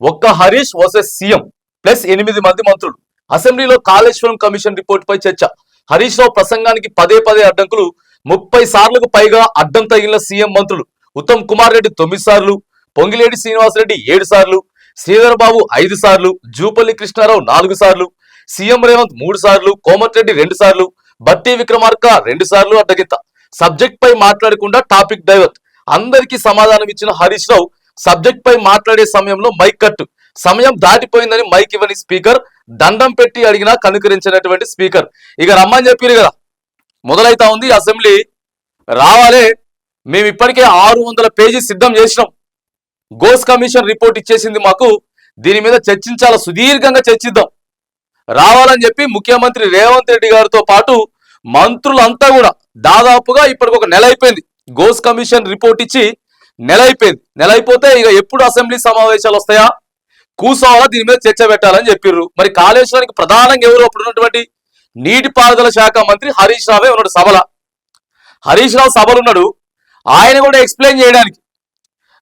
ఒక్క Harish versus CM plus ఎనిమిది మంది మంత్రులు. అసెంబ్లీలో కాళేశ్వరం కమిషన్ రిపోర్ట్ పై చర్చ. హరీష్ రావు ప్రసంగానికి పదే పదే అడ్డంకులు. ముప్పై సార్లకు పైగా అడ్డం తగిలిన సీఎం మంత్రులు. ఉత్తమ్ కుమార్ రెడ్డి తొమ్మిది సార్లు పొంగిలేడి శ్రీనివాసరెడ్డి ఏడు సార్లు శ్రీధర్ బాబు ఐదు సార్లు జూపల్లి కృష్ణారావు నాలుగు సార్లు సీఎం రేవంత్ మూడు సార్లు కోమటిరెడ్డి రెండు సార్లు బట్టి విక్రమార్క రెండు సార్లు అడ్డగిత్త సబ్జెక్ట్ పై మాట్లాడకుండా టాపిక్ డైవర్ట్. అందరికీ సమాధానం ఇచ్చిన హరీష్ రావు సబ్జెక్ట్ పై మాట్లాడే సమయంలో మైక్ కట్టు సమయం దాటిపోయిందని మైక్ ఇవ్వని స్పీకర్ దండం పెట్టి అడిగినా కనుకరించినటువంటి స్పీకర్. ఇక రమ్మని చెప్పారు కదా. మొదలైతా ఉంది అసెంబ్లీ. రావాలే. మేము ఇప్పటికే ఆరు వందల పేజీ సిద్ధం చేసినాం. గోస్ కమిషన్ రిపోర్ట్ ఇచ్చేసింది మాకు. దీని మీద చర్చించాల? సుదీర్ఘంగా చర్చిద్దాం. రావాలని చెప్పి ముఖ్యమంత్రి రేవంత్ రెడ్డి గారితో పాటు మంత్రులంతా కూడా దాదాపుగా ఇప్పటికి ఒక నెల అయిపోయింది. గోస్ కమిషన్ రిపోర్ట్ ఇచ్చి నెల అయిపోయింది నెల అయిపోతే ఇక ఎప్పుడు అసెంబ్లీ సమావేశాలు వస్తాయా? కూసోవాలా? దీని మీద చర్చ పెట్టాలని చెప్పిర్రు. మరి కాళేశ్వరానికి ప్రధానంగా ఎవరు అప్పుడు ఉన్నటువంటి నీటిపారుదల శాఖ మంత్రి హరీష్ రావే ఉన్నాడు సభల. హరీష్ రావు సభలు ఉన్నాడు. ఆయన కూడా ఎక్స్ప్లెయిన్ చేయడానికి.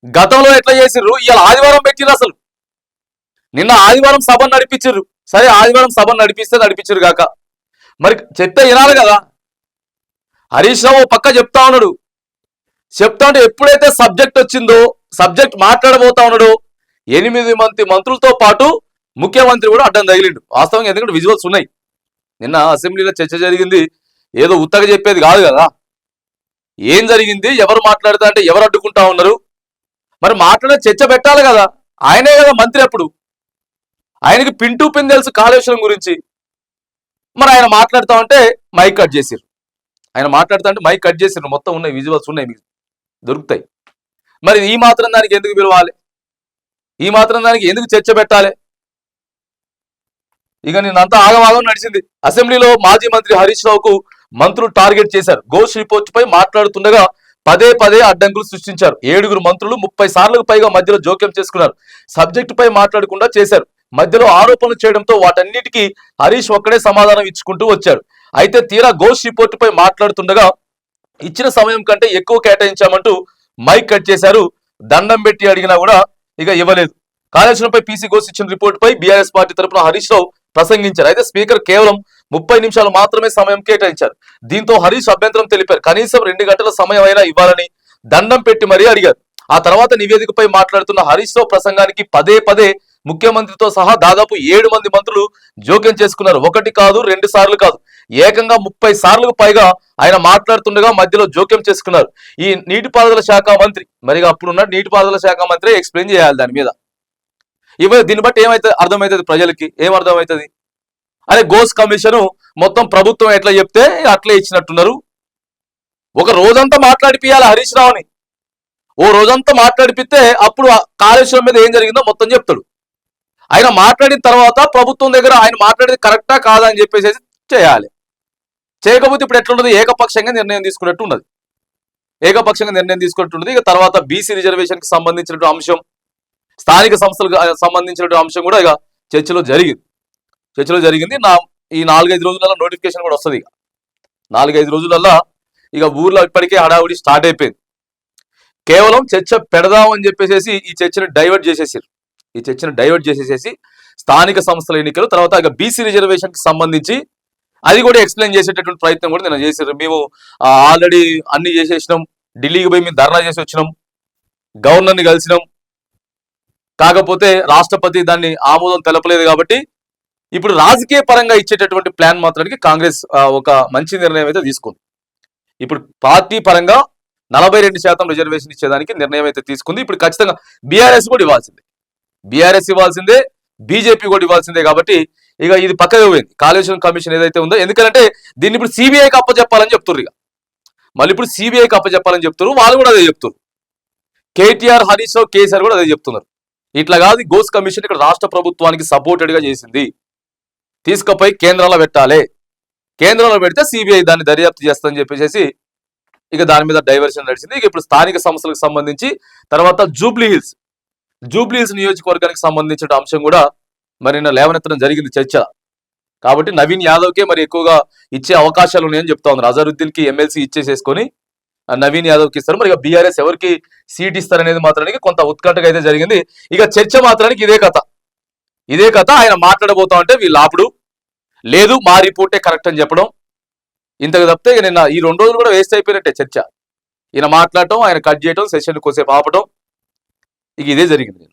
గతంలో ఎట్లా చేసిర్రు? ఇవాళ ఆదివారం పెట్టిర్రు అసలు. నిన్న ఆదివారం సభ నడిపించారు సరే ఆదివారం సభ నడిపిస్తే నడిపించారు కాక. మరి చెప్తే వినాలి కదా? హరీష్ రావు ఓ పక్క చెప్తా ఉన్నాడు. చెప్తా ఉంటే ఎప్పుడైతే సబ్జెక్ట్ వచ్చిందో సబ్జెక్ట్ మాట్లాడబోతా ఉన్నాడు ఎనిమిది మంది మంత్రులతో పాటు ముఖ్యమంత్రి కూడా అడ్డం తగిలిండు. వాస్తవంగా ఎందుకంటే విజువల్స్ ఉన్నాయి. నిన్న అసెంబ్లీలో చర్చ జరిగింది. ఏదో ఉత్తగ చెప్పేది కాదు కదా. ఏం జరిగింది? ఎవరు మాట్లాడతా అంటే ఎవరు అడ్డుకుంటా ఉన్నారు? మరి మాట్లాడే చర్చ పెట్టాలి కదా. ఆయనే కదా మంత్రి అప్పుడు. ఆయనకి పింటూ పిన్ తెలుసు కాళేశ్వరం గురించి. మరి ఆయన మాట్లాడుతా ఉంటే మైక్ కట్ చేసిరు ఆయన మాట్లాడుతా అంటే మైక్ కట్ చేసిరు మొత్తం ఉన్నాయి విజువల్స్ ఉన్నాయి మీకు. దొరుకుతాయి. మరి ఈ మాత్రం దానికి ఎందుకు పిలవాలి? ఈ మాత్రం దానికి ఎందుకు చర్చ పెట్టాలి? ఇక నిన్నంతా ఆగమాగం నడిచింది. అసెంబ్లీలో మాజీ మంత్రి హరీష్ రావుకు మంత్రులు టార్గెట్ చేశారు. ఘోష్ రిపోర్ట్ పై మాట్లాడుతుండగా పదే పదే అడ్డంకులు సృష్టించారు. ఏడుగురు మంత్రులు ముప్పై సార్లకు పైగా మధ్యలో జోక్యం చేసుకున్నారు. సబ్జెక్టుపై మాట్లాడకుండా చేశారు. మధ్యలో ఆరోపణలు చేయడంతో వాటన్నిటికీ హరీష్ ఒక్కడే సమాధానం ఇచ్చుకుంటూ వచ్చాడు. అయితే తీరా ఘోష్ రిపోర్టుపై మాట్లాడుతుండగా ఇచ్చిన సమయం కంటే ఎక్కువ కేటాయించామంటూ మైక్ కట్ చేశారు. దండం పెట్టి అడిగినా కూడా ఇక ఇవ్వలేదు. కాళేశ్వరంపై పీసీ ఘోష్ ఇచ్చిన రిపోర్ట్ పై బీఆర్ఎస్ పార్టీ తరపున హరీష్ రావు ప్రసంగించారు. అయితే స్పీకర్ కేవలం ముప్పై నిమిషాలు మాత్రమే సమయం కేటాయించారు. దీంతో హరీష్ అభ్యంతరం తెలిపారు. కనీసం రెండు గంటల సమయం అయినా ఇవ్వాలని దండం పెట్టి మరీ అడిగారు. ఆ తర్వాత నివేదికపై మాట్లాడుతున్న హరీష్ రావు ప్రసంగానికి పదే పదే ముఖ్యమంత్రితో సహా దాదాపు ఏడు మంది మంత్రులు జోక్యం చేసుకున్నారు. ఒకటి కాదు రెండు సార్లు కాదు. ఏకంగా ముప్పై సార్లకు పైగా ఆయన మాట్లాడుతుండగా మధ్యలో జోక్యం చేసుకున్నారు. ఈ నీటిపారుదల శాఖ మంత్రి మరి అప్పుడున్న నీటిపారుదల శాఖ మంత్రి ఎక్స్ప్లెయిన్ చేయాలి దాని మీద. ఇవ దీన్ని బట్టి ఏమైతుంది అర్థమవుతుంది ప్రజలకి? ఏం అర్థమవుతుంది? అరే గోస్ కమిషను మొత్తం ప్రభుత్వం ఎట్లా చెప్తే అట్లే ఇచ్చినట్టున్నారు. ఒక రోజంతా మాట్లాడిపియాలి హరీష్ రావుని. ఓ రోజంతా మాట్లాడిపిస్తే అప్పుడు ఆ కాళేశ్వరం మీద ఏం జరిగిందో మొత్తం చెప్తాడు. ఆయన మాట్లాడిన తర్వాత ప్రభుత్వం దగ్గర ఆయన మాట్లాడేది కరెక్టా కాదా అని చెప్పేసి చేయాలి. చేయకపోతే ఇప్పుడు ఎట్లున్నది ఏకపక్షంగా నిర్ణయం తీసుకున్నట్టు ఉన్నది ఏకపక్షంగా నిర్ణయం తీసుకున్నట్టు ఇక తర్వాత బీసీ రిజర్వేషన్కి సంబంధించినటువంటి అంశం స్థానిక సంస్థలకు సంబంధించినటువంటి అంశం కూడా ఇక చర్చలో జరిగింది. చర్చలో జరిగింది. నా ఈ నాలుగైదు రోజులలో నోటిఫికేషన్ కూడా వస్తుంది ఇక. నాలుగైదు రోజులలో ఇక ఊర్లో ఇప్పటికే హడావుడి స్టార్ట్ అయిపోయింది. కేవలం చర్చ పెడదాం అని చెప్పేసి ఈ చర్చను డైవర్ట్ చేసేసారు ఈ చర్చను డైవర్ట్ చేసేసేసి స్థానిక సంస్థల ఎన్నికలు తర్వాత ఇక బీసీ రిజర్వేషన్కి సంబంధించి అది కూడా ఎక్స్ప్లెయిన్ చేసేటటువంటి ప్రయత్నం కూడా నేను చేశారు మేము ఆల్రెడీ అన్ని చేసేసినాం. ఢిల్లీకి పోయి మేము ధర్నా చేసి వచ్చినాం. గవర్నర్ని కలిసినాం. కాకపోతే రాష్ట్రపతి దాన్ని ఆమోదం తెలపలేదు కాబట్టి ఇప్పుడు రాజకీయ పరంగా ఇచ్చేటటువంటి ప్లాన్ మాత్రానికి కాంగ్రెస్ ఒక మంచి నిర్ణయం అయితే తీసుకుంది. ఇప్పుడు పార్టీ పరంగా నలభై రెండు శాతం రిజర్వేషన్ ఇచ్చేదానికి నిర్ణయం అయితే తీసుకుంది. ఇప్పుడు ఖచ్చితంగా బీఆర్ఎస్ కూడా ఇవ్వాల్సిందే. బీఆర్ఎస్ ఇవ్వాల్సిందే బీజేపీ కూడా ఇవ్వాల్సిందే కాబట్టి ఇక ఇది పక్కగా పోయింది. కాళేశ్వరం కమిషన్ ఏదైతే ఉందో ఎందుకంటే దీన్ని ఇప్పుడు సిబిఐకి అప్పచెప్పాలని చెప్తున్నారు ఇక. మళ్ళీ ఇప్పుడు సిబిఐకి అప్పచెప్పాలని చెప్తున్నారు వాళ్ళు కూడా అదే చెప్తున్నారు కేటీఆర్ హరీష్ రావు కేసీఆర్ కూడా అదే చెప్తున్నారు. ఇట్లా కాదు గోస్ కమిషన్ ఇక్కడ రాష్ట్ర ప్రభుత్వానికి సపోర్టెడ్గా చేసింది. తీసుకపోయి కేంద్రంలో పెట్టాలి. కేంద్రంలో పెడితే సిబిఐ దాన్ని దర్యాప్తు చేస్తుందని చెప్పేసి ఇక దాని మీద డైవర్షన్ నడిచింది. ఇక ఇప్పుడు స్థానిక సంస్థలకు సంబంధించి తర్వాత జూబ్లీ హిల్స్. జూబ్లీ హిల్స్ నియోజకవర్గానికి సంబంధించిన అంశం కూడా మరి లేవనెత్తడం జరిగింది చర్చ. కాబట్టి నవీన్ యాదవ్కే మరి ఎక్కువగా ఇచ్చే అవకాశాలు ఉన్నాయని చెప్తా ఉన్నారు. అజరుద్దీన్కి ఎమ్మెల్సీ ఇచ్చేసేసుకొని ఆ నవీన్ యాదవ్కి ఇస్తారు. మరి ఇక బీఆర్ఎస్ ఎవరికి సీట్ ఇస్తారనేది మాత్రానికి కొంత ఉత్కంఠగా అయితే జరిగింది. ఇక చర్చ మాత్రానికి ఇదే కథ. ఇదే కథ. ఆయన మాట్లాడబోతా ఉంటే వీళ్ళు ఆపుడు. లేదు మా రిపోర్టే కరెక్ట్ అని చెప్పడం. ఇంతకు తప్పితే నిన్న ఈ రెండు రోజులు కూడా వేస్ట్ అయిపోయినట్టే చర్చ. ఈయన మాట్లాడటం ఆయన కట్ చేయటం సెషన్ కొద్దిసేపు ఆపటం ఇక ఇదే జరిగింది.